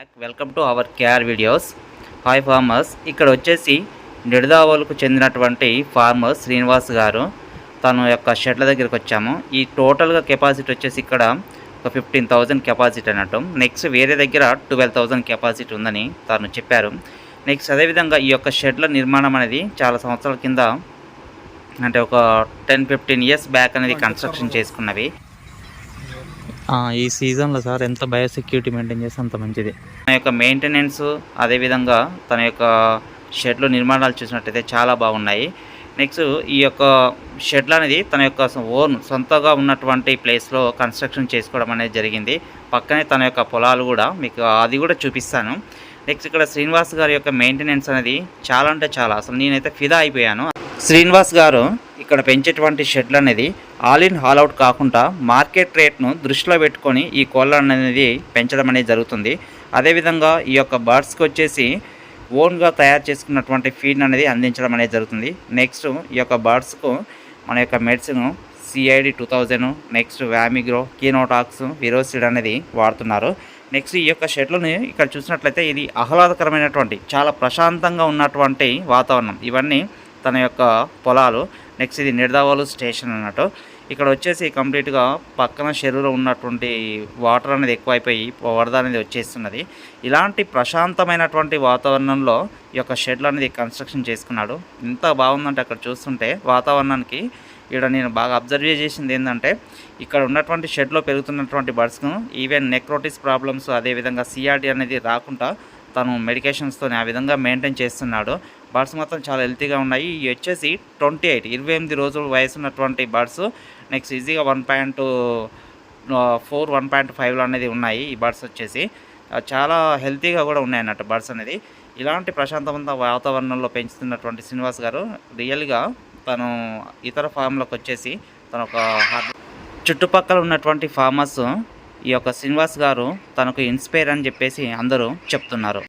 Back. Welcome to our KR videos hi farmers ఇక్కడ వచ్చేసి నిడదావోలుకు చెందినటువంటి ఫార్మర్ శ్రీనివాస్ గారు. తన యొక్క షెడ్ల దగ్గరికి వచ్చాము. ఈ టోటల్గా కెపాసిటీ వచ్చేసి ఇక్కడ ఒక ఫిఫ్టీన్ థౌజండ్ కెపాసిటీ అన్నట్టు. నెక్స్ట్ వేరే దగ్గర ట్వెల్వ్ థౌజండ్ కెపాసిటీ ఉందని తను చెప్పారు. నెక్స్ట్ అదేవిధంగా ఈ యొక్క షెడ్ల నిర్మాణం అనేది చాలా సంవత్సరాల కింద అంటే ఒక టెన్ ఫిఫ్టీన్ ఇయర్స్ బ్యాక్ అనేది కన్స్ట్రక్షన్ చేసుకున్నవి. ఈ సీజన్లో సార్ ఎంత బయోసెక్యూరిటీ మెయింటైన్ చేస్తే అంత మంచిది. తన యొక్క మెయింటెనెన్స్ అదేవిధంగా తన యొక్క షెడ్లు నిర్మాణాలు చూసినట్టయితే చాలా బాగున్నాయి. నెక్స్ట్ ఈ యొక్క షెడ్లు అనేది తన యొక్క ఓన్ సొంతగా ఉన్నటువంటి ప్లేస్లో కన్స్ట్రక్షన్ చేసుకోవడం అనేది జరిగింది. పక్కనే తన యొక్క పొలాలు కూడా మీకు అది కూడా చూపిస్తాను. నెక్స్ట్ ఇక్కడ శ్రీనివాస్ గారి యొక్క మెయింటెనెన్స్ అనేది చాలా అంటే చాలా. అసలు నేనైతే ఫిదా అయిపోయాను. శ్రీనివాస్ గారు ఇక్కడ పెంచేటువంటి షెడ్లు అనేది ఆల్ ఇన్ హాల్ అవుట్ కాకుండా మార్కెట్ రేట్ను దృష్టిలో పెట్టుకొని ఈ కోళ్ళ అనేది పెంచడం అనేది జరుగుతుంది. అదేవిధంగా ఈ యొక్క బర్డ్స్కి వచ్చేసి ఓన్గా తయారు చేసుకున్నటువంటి ఫీడ్ అనేది అందించడం అనేది జరుగుతుంది. నెక్స్ట్ ఈ యొక్క బర్డ్స్కు మన యొక్క medicine CID two thousand next వ్యామిగ్రో కీనోటాక్స్ విరోసిడ్ అనేది వాడుతున్నారు. నెక్స్ట్ ఈ యొక్క షెడ్లని ఇక్కడ చూసినట్లయితే ఇది ఆహ్లాదకరమైనటువంటి చాలా ప్రశాంతంగా ఉన్నటువంటి వాతావరణం. ఇవన్నీ తన యొక్క పొలాలు నెక్స్ట్ ఇది నిడదావాలు స్టేషన్ అన్నట్టు. ఇక్కడ వచ్చేసి కంప్లీట్గా పక్కన చెరువులో ఉన్నటువంటి వాటర్ అనేది ఎక్కువైపోయి వరద అనేది వచ్చేస్తున్నది. ఇలాంటి ప్రశాంతమైనటువంటి వాతావరణంలో ఈ యొక్క షెడ్లు అనేది కన్స్ట్రక్షన్ చేసుకున్నాడు. ఎంత బాగుందంటే అక్కడ చూస్తుంటే వాతావరణానికి ఇక్కడ నేను బాగా అబ్జర్వ్ చేసింది ఏంటంటే ఇక్కడ ఉన్నటువంటి షెడ్లో పెరుగుతున్నటువంటి బర్డ్స్ను ఈవెన్ నెక్రోటిస్ ప్రాబ్లమ్స్ అదేవిధంగా సిఆర్డి అనేది రాకుండా తను మెడికేషన్స్తో ఆ విధంగా మెయింటైన్ చేస్తున్నాడు. బర్డ్స్ మాత్రం చాలా హెల్తీగా ఉన్నాయి. ఇవి వచ్చేసి ట్వంటీ ఎయిట్ ఇరవై ఎనిమిది రోజుల వయసు ఉన్నటువంటి బర్డ్స్. నెక్స్ట్ ఈజీగా one point four one point ఫైవ్లో అనేది ఉన్నాయి ఈ బర్డ్స్ వచ్చేసి. చాలా హెల్తీగా కూడా ఉన్నాయి అన్నట్టు బర్డ్స్ అనేది. ఇలాంటి ప్రశాంతవంత వాతావరణంలో పెంచుతున్నటువంటి శ్రీనివాస్ గారు రియల్గా తను ఇతర ఫామ్లకు వచ్చేసి తన ఒక చుట్టుపక్కల ఉన్నటువంటి ఫార్మర్స్ ఈ యొక్క శ్రీనివాస్ గారు తనకు ఇన్స్పైర్ అని చెప్పేసి అందరూ చెప్తున్నారు.